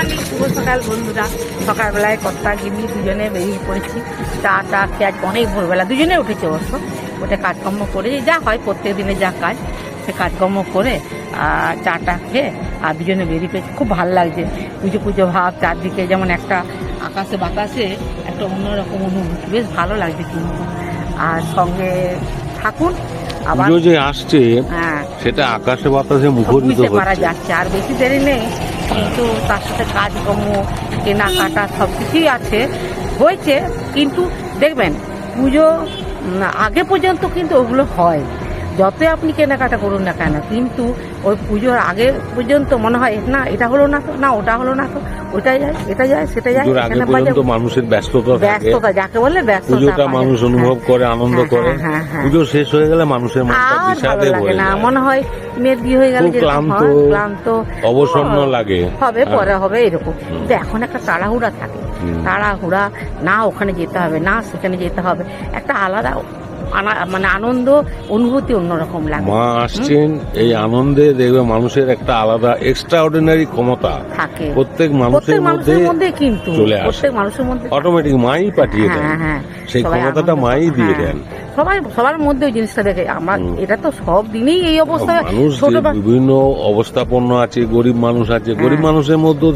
Morning শুভ সকাল বন্ধুরা। সকালবেলায় কর্তা গিনি দুজনে বেরিয়ে পড়েছি। চা টা খেয়ে অনেক ভোরবেলা। দুজনে উঠেছে অবশ্য। ওটা কাজকর্ম করে যা হয় প্রত্যেক দিনে যা কাজ সে কাজকর্ম করে আর চা টা খেয়ে আর দুজনে বেরিয়ে পড়েছি। খুব ভালো লাগছে। পুজো পুজো ভাব চারদিকে যেমন একটা আকাশে বাতাসে একটা অন্যরকম অনুভূতি। বেশ ভালো লাগছে কিন্তু। আর সঙ্গে থাকুন আবার যে আসছে হ্যাঁ। সেটা আকাশে বাতাসে মুখরিত হচ্ছে। যাচ্ছে। আর বেশি দেরি নেই। কিন্তু তার সাথে কাজকর্ম, কেনাকাটা সব কিছুই আছে, হয়েছে। কিন্তু দেখবেন, পুজো আগে পর্যন্ত কিন্তু ওগুলো হয় যতই আপনি কেনাকাটা করুন না কেন কিন্তু ওই পুজোর আগে পর্যন্ত মনে হয় না এটা হলো না তো না ওটা হলো না তো ওটা যায় এটা যায় সেটা যায় আগে পর্যন্ত মানুষের ব্যস্ততা ব্যস্ততা যাকে বলে ব্যস্ততা পুজোটা মানুষ অনুভব করে আনন্দ হ্যাঁ, করে। হ্যাঁ, হ্যাঁ, হ্যাঁ। পুজো শেষ হয়ে গেলে মানুষের মনটা বিষাদে ভরে না মনে হয় মেয়ের বিয়ে হয়ে গেলে ক্লান্ত, ক্লান্ত অবসন্ন লাগে। হবে হ্যাঁ। পরে হবে এরকম। কিন্তু এখন একটা তাড়াহুড়া থাকে। তাড়াহুড়া না ওখানে যেতে হবে না সেখানে যেতে হবে। একটা আলাদা মানে আনন্দ অনুভূতি অন্যরকম লাগে। মা আসছেন এই আনন্দে দেখবে মানুষের একটা আলাদা এক্সট্রা অর্ডিনারি ক্ষমতা। থাকে। প্রত্যেক মানুষের মধ্যে কিন্তু চলে আসে। প্রত্যেক মানুষের মধ্যে অটোমেটিক মাই পাঠিয়ে দেন। হ্যাঁ হ্যাঁ সেই ক্ষমতাটা মাই দিয়ে হ্যাঁ। দেন। সবাই সবার মধ্যে ওই জিনিসটা দেখে। আমার এটা তো সব দিনেই এই অবস্থা। ছোট বিভিন্ন অবস্থাপন্ন আছে গরিব মানুষ আছে গরিব মানুষের মধ্যে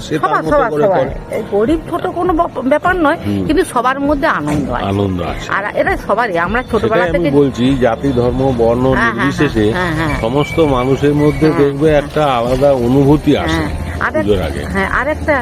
গরিব ছোট কোনো ব্যাপার নয় কিন্তু সবার মধ্যে আনন্দ আনন্দ আছে। আর এটা সবারই আমরা ছোটবেলা থেকে বলছি জাতি ধর্ম বর্ণ হ্যাঁ, হ্যাঁ, নির্বিশেষে হ্যাঁ, হ্যাঁ। সমস্ত মানুষের মধ্যে হ্যাঁ, দেখবে একটা আলাদা অনুভূতি আসে হ্যাঁ। আর হ্যাঁ আর একটা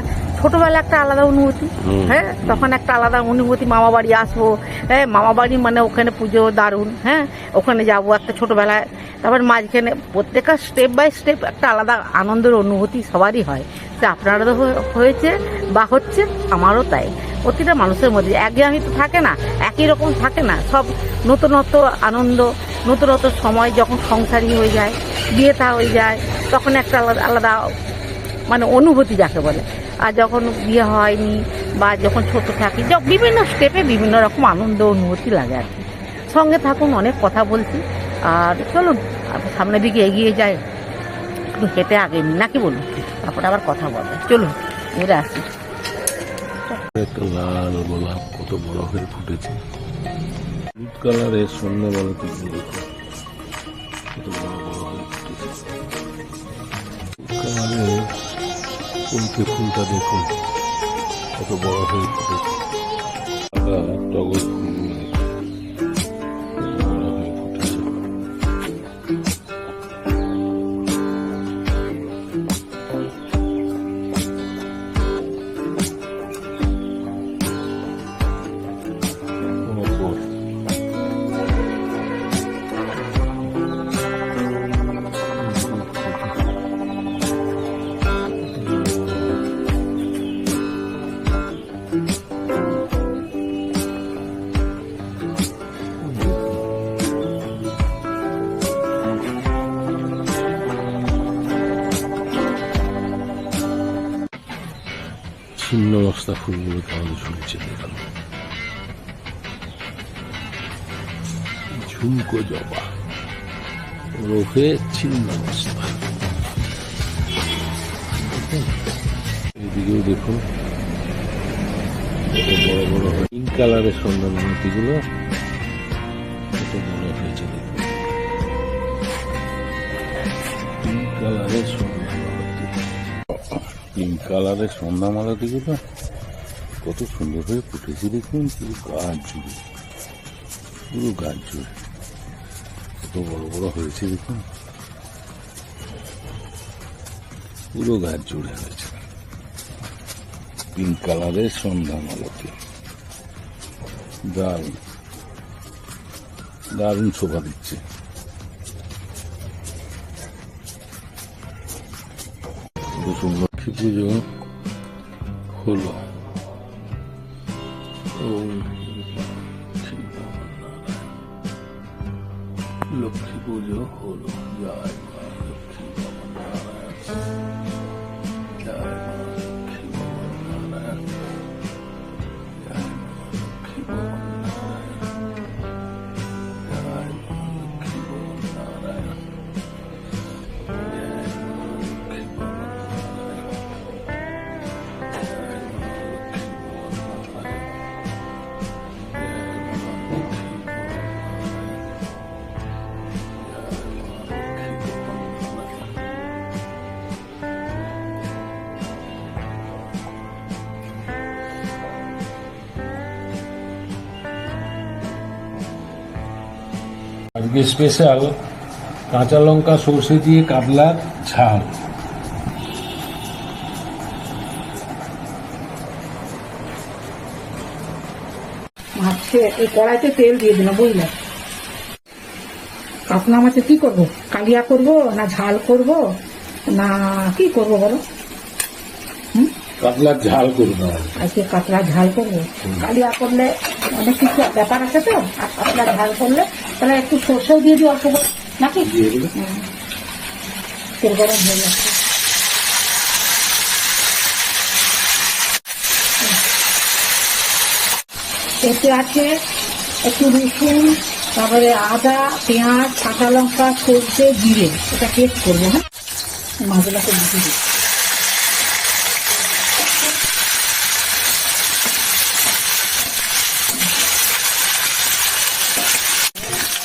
ছোটবেলা একটা আলাদা অনুভূতি হ্যাঁ? তখন একটা আলাদা অনুভূতি মামা বাড়ি আসব হ্যাঁ? মামা বাড়ি মানে ওখানে পুজো দারুণ হ্যাঁ? ওখানে যাব একটা ছোটবেলায়। তারপর মাঝখানে প্রত্যেকটা স্টেপ বাই স্টেপ একটা আলাদা আনন্দের অনুভূতি সবারই হয়। সে আপনারও হয়ে- হয়েছে বা হচ্ছে আমারও তাই। প্রতিটা মানুষের মধ্যে একঘেয়েমি তো থাকে না একই রকম থাকে না। সব নতুনত্ব আনন্দ নতুনত্ব সময় যখন সংসারী হয়ে যায় বিয়ে থা হয়ে যায় তখন একটা আলাদা আলাদা মানে অনুভূতি যাকে বলে। আর যখন বিয়ে হয়নি বা যখন ছোট থাকি যখন বিভিন্ন স্টেপে বিভিন্ন রকম আনন্দ, অনুভূতি লাগে আর কি। সঙ্গে থাকুন, অনেক কথা বলছি। আর চলুন সামনের দিকে এগিয়ে যায় একটু হেঁটে আগে নাকি বলুন? তারপরে আবার কথা বলবে। চলুন ঘুরে আসি। লাল গোলাপ কত বড় হয়ে ফুটেছে। হলুদ বড় হয়ে ফুটেছে। ফুলটা দেখুন। কত বড় হয়ে ছিন্ন মস্তা ফুলগুলো কেমন ঝুলছে দেখুন ঝুমকো জবা। রোখে ছিন্ন মস্তা এদিকেও দেখুন বড় বড় পিঙ্ক কালারের সন্ধান মূর্তিগুলো কালারের সন্ধ্যা মালতীগুলো কত সুন্দর হয়ে ফুটেছে দেখুন পুরো গাছ জুড়ে পুরো গাছ জুড়ে কত বড় বড় হয়েছে দেখুন। পুরো গাছ জুড়ে হয়েছে। পিঙ্ক কালারের সন্ধ্যা মালতী। দারুণ। দারুণ শোভা দিচ্ছে। দেখুন লক্ষ্মী পুজো হলো। লক্ষ্মী পুজো হলো। জয়। আজকে স্পেশাল কাঁচা লঙ্কা সর্ষে দিয়ে কাতলার ঝাল। মাছে এই কড়াইতে তেল দিয়ে দিলাম বুঝলে? কাতলা মাছে কি করব? কালিয়া করব না ঝাল করব না কি করব বলো? কাতলার ঝাল করতে হবে আজকে কাতলা ঝাল করব? কালিয়া করলে অনেক কিছু ব্যাপার আছে তো কাতলা ঝাল করলে তাহলে একটু সর্ষেও দিয়ে দিই অল্প নাকি। তেল গরম হয়ে যাচ্ছে এতে আছে একটু রসুন তারপরে আদা পেঁয়াজ কাঁচা লঙ্কা সর্ষে জিরে এটা পেস্ট করব হ্যাঁ? মাছগুলোকে দিয়ে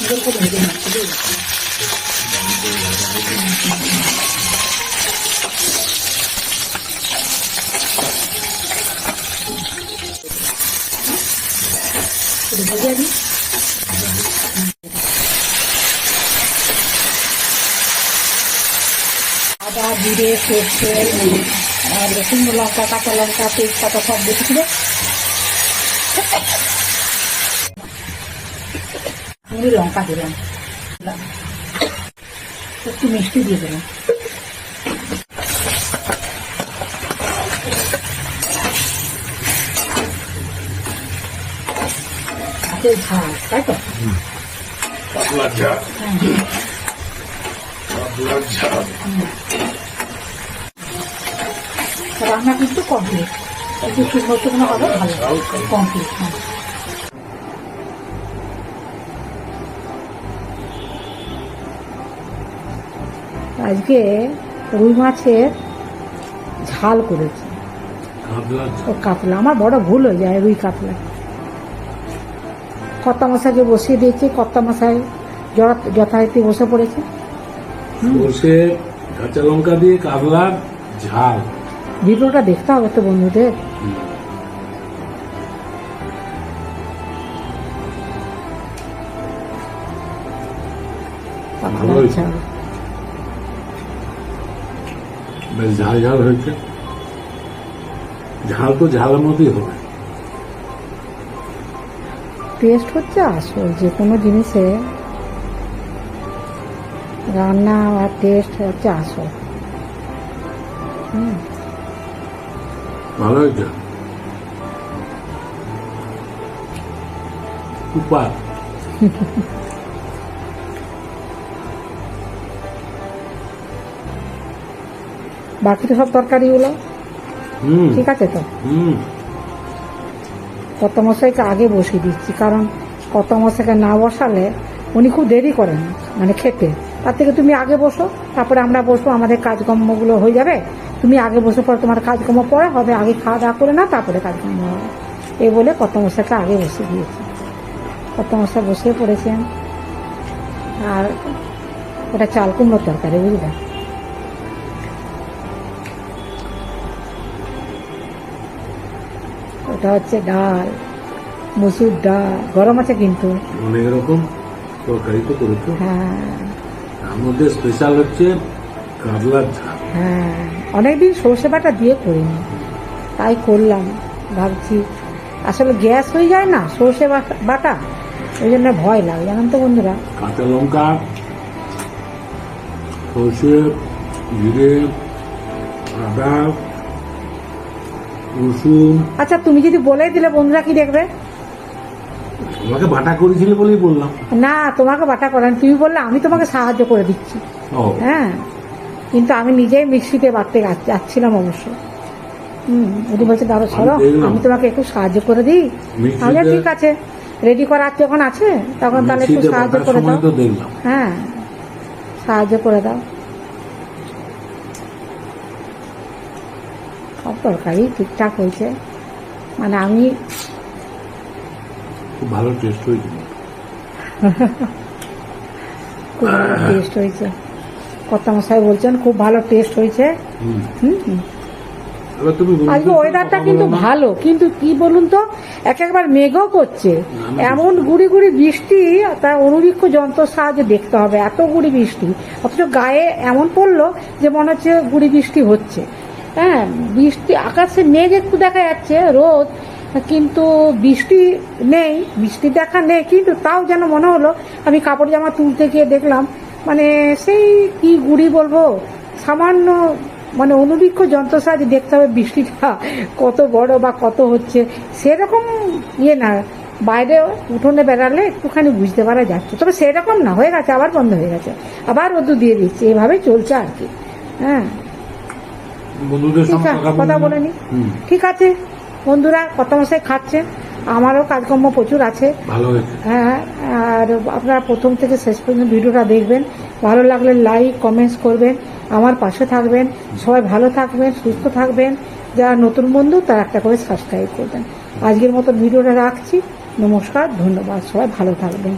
দিই সুন্দর করে ভেজে নিচ্ছি বুঝলে? একটু ভেজে নিই আদা জিরে সর্ষে আর শুকনো লঙ্কা কাঁচা লঙ্কা তেজপাতা সব দেখেছিল আমি লঙ্কা দিলাম একটু মিষ্টি দিয়ে দিলাম তাই তো? হ্যাঁ। রান্না কিন্তু কমপ্লিট একটু শুকনো শুকনো হবে ভালো। কমপ্লিট হ্যাঁ। আজকে রুই মাছের ঝাল করেছি। ও কাতলা আমার বড় ভুল হয়ে যায় রুই কাতলা। কর্তা মশাইকে বসিয়ে দিয়েছি কর্তা মশাই যথা- যথারীতি বসে পড়েছে। সর্ষে কাঁচা লঙ্কা দিয়ে কাতলার ঝাল। ভিডিওটা দেখতে হবে তো বন্ধুদের। ভালো হয়েছে। ঝাল। বেশ ঝাল ঝাল হয়েছে ঝাল তো ঝালের মতোই হবে টেস্ট হচ্ছে আসল যে কোনো জিনিসে রান্না আর টেস্ট হচ্ছে আসল। ভালো হয়েছে? উপার বাকি তো সব তরকারিগুলো? ঠিক আছে তো? হুম। কত মশাইকে আগে বসিয়ে দিচ্ছি কারণ কত মশাইকে না বসালে উনি খুব দেরি করেন মানে খেতে। তার থেকে তুমি আগে বসো তারপরে আমরা বসবো আমাদের কাজকর্মগুলো হয়ে যাবে। তুমি আগে বসে পরে তোমার কাজকর্ম পরে হবে আগে খাওয়া দাওয়া করে না তারপরে কাজকর্ম হবে। এই বলে কত মশাইকে আগে বসে দিয়েছি। কত মশাই বসে পড়েছেন। আর ওটা চাল কুমড়োর তরকারি বুঝলে? ওটা হচ্ছে ডাল মুসুর ডাল গরম আছে কিন্তু। অনেক রকম তরকারি তো করেছ। হ্যাঁ। তার মধ্যে স্পেশাল হচ্ছে কাতলার ঝাল। হ্যাঁ অনেকদিন সর্ষে বাটা দিয়ে করিনি তাই করলাম ভাবছি আসলে গ্যাস হয়ে যায় না সর্ষে বাটা- বাটা ওই জন্য ভয় লাগে জানেন তো বন্ধুরা। কাঁচা লঙ্কা সর্ষে জিরে আদা রসুন। আচ্ছা তুমি যদি বলে দিলে বন্ধুরা কি দেখবে? তোমাকে বাটা করেছিলে বলেই বললাম। না তোমাকে বাটা করেন তুমি বললে আমি তোমাকে সাহায্য করে দিচ্ছি। হ্যাঁ। কিন্তু আমি নিজেই মিক্সিতে বাটতে যাচ্ছিলাম অবশ্য। হুম উনি বলছে দাদা চলো আমি তোমাকে একটু সাহায্য করে দিই। তাহলে ঠিক আছে। রেডি করার যখন আছে তখন তাহলে একটু সাহায্য করে দাও। হ্যাঁ। সাহায্য করে দাও। সব তরকারি ঠিকঠাক হয়েছে। মানে আমি খুব ভালো টেস্ট হয়েছিল খুব ভালো টেস্ট হয়েছে। কর্তা মশাই বলছেন খুব ভালো টেস্ট হয়েছে। আজকে ওয়েদারটা কিন্তু ভালো কিন্তু কি বলুন তো এক একবার মেঘও করছে। এমন গুড়ি গুড়ি বৃষ্টি তার অনুবীক্ষ যন্ত্র সাহায্যে দেখতে হবে এত গুড়ি বৃষ্টি। অথচ গায়ে এমন পড়ল যে মনে হচ্ছে গুড়ি বৃষ্টি হচ্ছে। হ্যাঁ বৃষ্টি, আকাশে মেঘ একটু দেখা যাচ্ছে, রোদ, কিন্তু বৃষ্টি নেই, বৃষ্টি দেখা নেই, কিন্তু তাও যেন মনে হলো, আমি কাপড় জামা তুলতে গিয়ে দেখলাম মানে সেই কি গুড়ি বলব, সামান্য মানে অনুবীক্ষ যন্ত্র সাহায্যে দেখতে হবে বৃষ্টিটা, কত বড় বা কত হচ্ছে, সেরকম ইয়ে না, বাইরে উঠোনে বেড়ালে একটুখানি বুঝতে পারা যাচ্ছে, তবে সেরকম না, হয়ে গেছে, আবার বন্ধ হয়ে গেছে, আবার রোদ্দুর দিয়ে দিচ্ছে এভাবে চলছে আর কি হ্যাঁ। বন্ধুদের সঙ্গে কথা বলে নি ঠিক আছে বন্ধুরা কত মশাই খাচ্ছে আমারও কাজকর্ম প্রচুর আছে। ভালো হ্যাঁ আর আপনারা প্রথম থেকে শেষ পর্যন্ত ভিডিওটা দেখবেন ভালো লাগলে লাইক কমেন্টস করবেন আমার পাশে থাকবেন সবাই ভালো থাকবেন সুস্থ থাকবেন যারা নতুন বন্ধু তারা একটা করে সাবস্ক্রাইব করবেন। আজকের মতো ভিডিওটা রাখছি নমস্কার ধন্যবাদ সবাই ভালো থাকবেন।